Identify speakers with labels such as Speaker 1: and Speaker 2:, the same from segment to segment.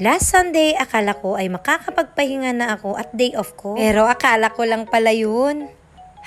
Speaker 1: Last Sunday, akala ko ay makakapagpahinga na ako at day off ko. Pero akala ko lang pala yun.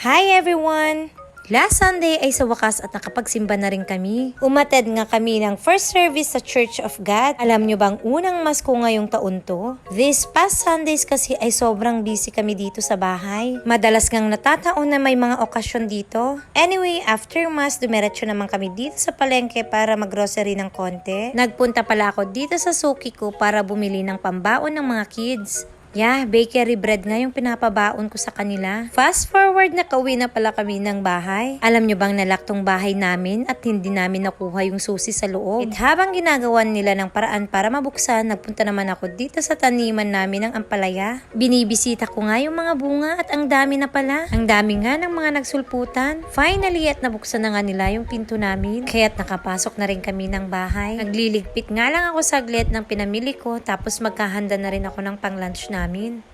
Speaker 1: Hi everyone! Last Sunday ay sa wakas at nakapagsimba na rin kami. Umated nga kami ng first service sa Church of God. Alam nyo bang unang mas ko ngayong taon to? This past Sundays kasi ay sobrang busy kami dito sa bahay. Madalas ngang natataon na may mga okasyon dito. Anyway, after mas, dumiretso naman kami dito sa palengke para maggrocery ng konti. Nagpunta pala ako dito sa suki ko para bumili ng pambaon ng mga kids. Yeah, bakery bread nga yung pinapabaon ko sa kanila. Fast forward na kauwi na pala kami ng bahay. Alam nyo bang nalaktong bahay namin at hindi namin nakuha yung susi sa loob? At habang ginagawan nila ng paraan para mabuksan, nagpunta naman ako dito sa taniman namin ng ampalaya. Binibisita ko nga yung mga bunga at ang dami na pala. Ang dami nga ng mga nagsulputan. Finally at nabuksan na nga nila yung pinto namin. Kaya't nakapasok na rin kami ng bahay. Nagliligpit nga lang ako saglit ng pinamili ko tapos magkahanda na rin ako ng pang-lunch namin.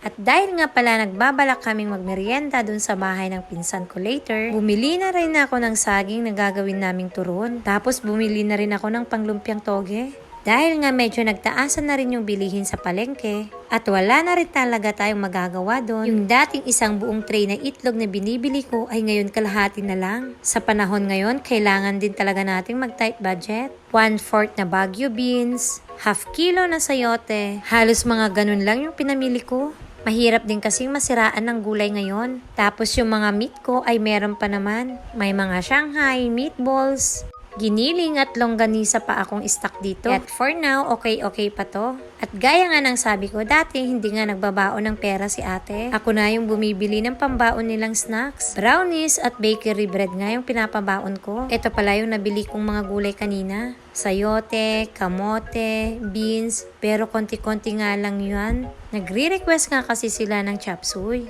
Speaker 1: At dahil nga pala nagbabalak kaming magmerienda dun sa bahay ng pinsan ko later, bumili na rin ako ng saging na gagawin naming turon. Tapos bumili na rin ako ng panglumpiang toge. Dahil nga medyo nagtaasan na rin yung bilihin sa palengke at wala na rin talaga tayong magagawa doon, yung dating isang buong tray na itlog na binibili ko ay ngayon kalahati na lang. Sa panahon ngayon, kailangan din talaga nating mag-tight budget. One-fourth na Baguio beans, half kilo na sayote, halos mga ganun lang yung pinamili ko. Mahirap din kasing masiraan ng gulay ngayon. Tapos yung mga meat ko ay meron pa naman. May mga Shanghai, meatballs, Giniling at longganisa pa akong stock dito. At for now, okay-okay pa to. At gaya nga ng sabi ko, dati hindi nga nagbabaon ng pera si ate. Ako na yung bumibili ng pambaon nilang snacks. Brownies at bakery bread nga yung pinapabaon ko. Ito pala yung nabili kong mga gulay kanina. Sayote, kamote, beans, pero konti-konti nga lang yun. Nagre-request nga kasi sila ng chop suey.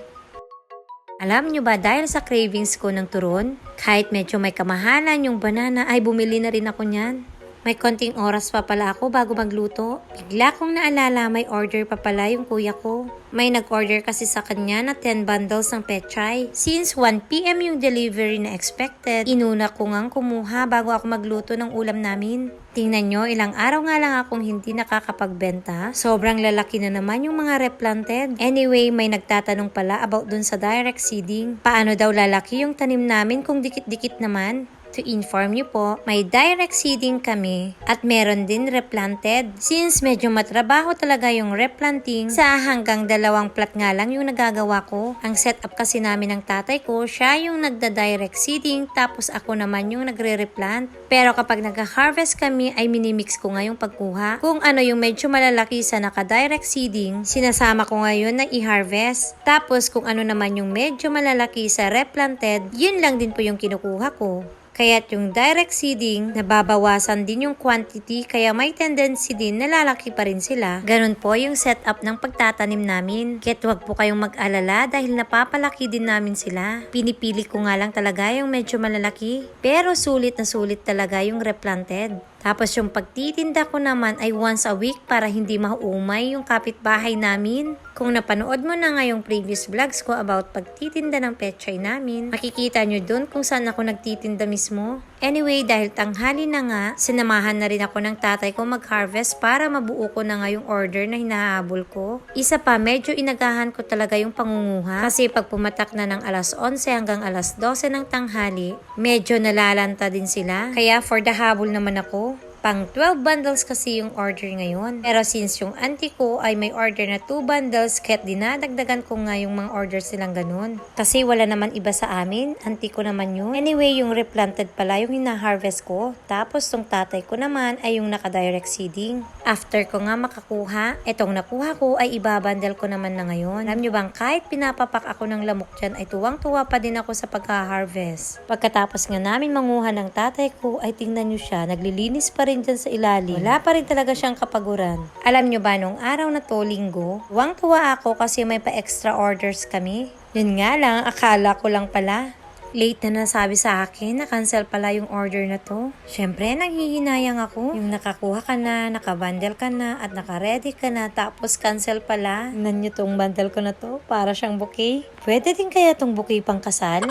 Speaker 1: Alam nyo ba dahil sa cravings ko ng turon, kahit medyo may kamahalan yung banana ay bumili na rin ako niyan. May konting oras pa pala ako bago magluto. Bigla kong naalala may order pa pala yung kuya ko. May nag-order kasi sa kanya na 10 bundles ng petchay. Since 1pm yung delivery na expected, inuna ko ngang kumuha bago ako magluto ng ulam namin. Tingnan nyo, ilang araw nga lang akong hindi nakakapagbenta. Sobrang lalaki na naman yung mga replanted. Anyway, may nagtatanong pala about dun sa direct seeding. Paano daw lalaki yung tanim namin kung dikit-dikit naman? To inform niyo po, may direct seeding kami at meron din replanted. Since medyo matrabaho talaga yung replanting, sa hanggang dalawang plat nga lang yung nagagawa ko. Ang setup kasi namin ng tatay ko, siya yung nagda-direct seeding tapos ako naman yung nagre-replant. Pero kapag nag-harvest kami ay minimix ko nga yung pagkuha. Kung ano yung medyo malalaki sa naka-direct seeding, sinasama ko ngayon na i-harvest. Tapos kung ano naman yung medyo malalaki sa replanted, yun lang din po yung kinukuha ko. Kaya't yung direct seeding, nababawasan din yung quantity kaya may tendency din na lalaki pa rin sila. Ganun po yung setup ng pagtatanim namin. Kaya't wag po kayong mag-alala dahil napapalaki din namin sila. Pinipili ko nga lang talaga yung medyo malalaki. Pero sulit na sulit talaga yung replanted. Tapos yung pagtitinda ko naman ay once a week para hindi mauumay yung kapitbahay namin. Kung napanood mo na nga yung previous vlogs ko about pagtitinda ng petchay namin, makikita nyo dun kung saan ako nagtitinda mismo. Anyway, dahil tanghali na nga, sinamahan na rin ako ng tatay ko mag-harvest para mabuo ko na nga yung order na hinahabol ko. Isa pa, medyo inagahan ko talaga yung pangunguha kasi pag pumatak na ng alas 11 hanggang alas 12 ng tanghali, medyo nalalanta din sila. Kaya for the habol naman ako, Pang 12 bundles kasi yung order ngayon. Pero since yung auntie ko ay may order na 2 bundles, kaya't dinadagdagan ko nga yung mga orders silang ganun. Kasi wala naman iba sa amin, auntie ko naman yun. Anyway, yung replanted pala yung hina-harvest ko. Tapos tong tatay ko naman ay yung naka-direct seeding. After ko nga makakuha, etong nakuha ko ay ibabandel ko naman na ngayon. Alam nyo bang kahit pinapapak ako ng lamok dyan ay tuwang-tuwa pa din ako sa pagka-harvest. Pagkatapos nga namin manguha ng tatay ko ay tingnan nyo siya, naglilinis pa rin dyan sa ilalim. Wala pa rin talaga siyang kapaguran. Alam nyo ba, nung araw na to, linggo, tuwang-tuwa ako kasi may pa-extra orders kami. Yun nga lang, akala ko lang pala. Late na nasabi sa akin na cancel pala yung order na to. Siyempre, nanghihinayang ako. Yung nakakuha ka na, nakabundle ka na, at nakaready ka na, tapos cancel pala. Tingnan nyo tong bundle ko na to, para siyang bouquet. Pwede din kaya tong bouquet pang kasal?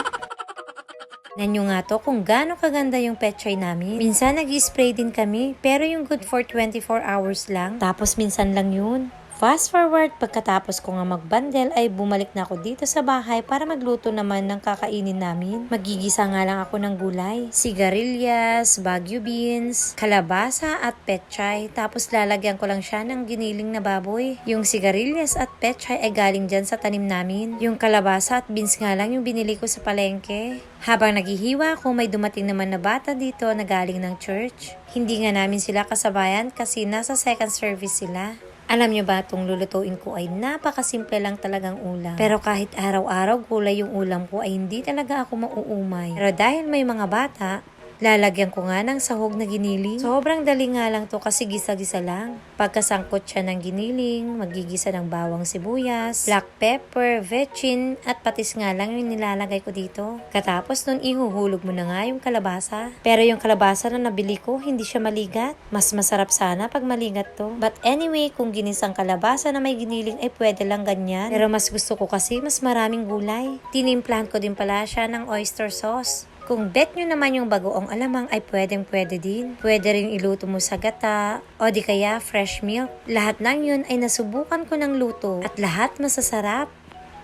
Speaker 1: Nanyo nga to kung gaano kaganda yung petchay namin. Minsan nag spray din kami, pero yung good for 24 hours lang. Tapos minsan lang yun. Fast forward, pagkatapos ko nga magbandel ay bumalik na ako dito sa bahay para magluto naman ng kakainin namin. Magigisa nga lang ako ng gulay. Sigarilyas, bagyo beans, kalabasa at petchay. Tapos lalagyan ko lang siya ng giniling na baboy. Yung sigarilyas at petchay ay galing dyan sa tanim namin. Yung kalabasa at beans nga lang yung binili ko sa palengke. Habang naghihiwa ako, may dumating naman na bata dito na galing ng church. Hindi nga namin sila kasabayan kasi nasa second service sila. Alam nyo ba, itong lulutuin ko ay napakasimple lang talagang ulam. Pero kahit araw-araw gulay yung ulam ko ay hindi talaga ako mauumay. Pero dahil may mga bata, Lalagyan ko nga ng sahog na giniling. Sobrang dali nga lang to kasi gisa-gisa lang. Pagkasangkot siya ng giniling, magigisa ng bawang sibuyas, black pepper, vetchin, at patis nga lang yung nilalagay ko dito. Katapos nun ihuhulog mo na nga yung kalabasa. Pero yung kalabasa na nabili ko, hindi siya maligat. Mas masarap sana pag maligat to. But anyway, kung ginisang kalabasa na may giniling ay pwede lang ganyan. Pero mas gusto ko kasi mas maraming gulay. Tinimplan ko din pala siya ng oyster sauce. Kung bet nyo naman yung bagoong alamang ay pwedeng pwede din. Pwede rin iluto mo sa gata o di kaya fresh milk. Lahat ng yun ay nasubukan ko ng luto at lahat masasarap.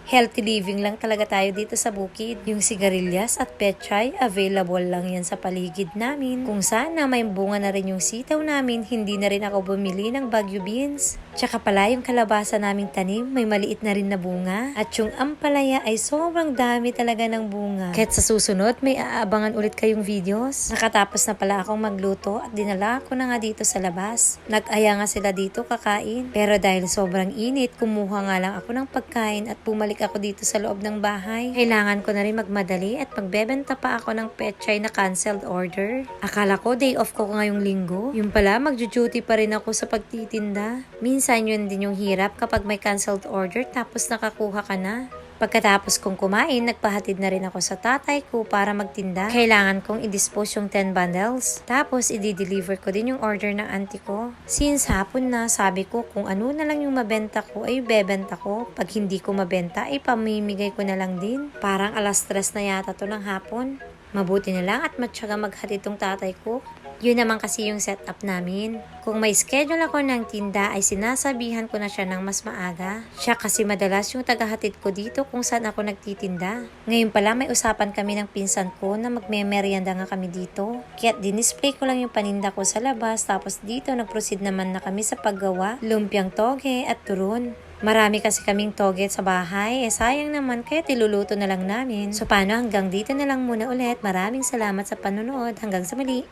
Speaker 1: Healthy living lang talaga tayo dito sa bukid. Yung sigarilyas at petchay, available lang yan sa paligid namin. Kung sana may bunga na rin yung sitaw namin, hindi na rin ako bumili ng bagyo beans. Tsaka pala yung kalabasa naming tanim, may maliit na rin na bunga. At yung ampalaya ay sobrang dami talaga ng bunga. Kahit sa susunod, may aabangan ulit kayong videos. Nakatapos na pala akong magluto at dinala ko na nga dito sa labas. Nag-aya nga sila dito kakain. Pero dahil sobrang init, kumuha nga lang ako ng pagkain at bumalik ako dito sa loob ng bahay. Kailangan ko na rin magmadali at magbebenta pa ako ng petchay na cancelled order. Akala ko day off ko ngayong linggo. Yung pala, magjo-duty pa rin ako sa pagtitinda. Minsan yun din yung hirap kapag may cancelled order tapos nakakuha ka na. Pagkatapos kong kumain, nagpahatid na rin ako sa tatay ko para magtinda. Kailangan kong i-dispose yung 10 bundles. Tapos, i-deliver ko din yung order ng auntie ko. Since hapon na, sabi ko kung ano na lang yung mabenta ko, ay bebenta ko. Pag hindi ko mabenta, ay pamimigay ko na lang din. Parang alas stress na yata to ng hapon. Mabuti na lang at matyaga maghatid tong tatay ko. Yun naman kasi yung setup namin. Kung may schedule ako ng tinda ay sinasabihan ko na siya ng mas maaga. Siya kasi madalas yung tagahatid ko dito kung saan ako nagtitinda. Ngayon pala may usapan kami ng pinsan ko na magme-merienda nga kami dito. Kaya dinisplay ko lang yung paninda ko sa labas tapos dito nag-proceed naman na kami sa paggawa, lumpiang toge at turon. Marami kasi kaming toget sa bahay, eh sayang naman kaya tiluluto na lang namin. So paano hanggang dito na lang muna ulit. Maraming salamat sa panonood. Hanggang sa muli.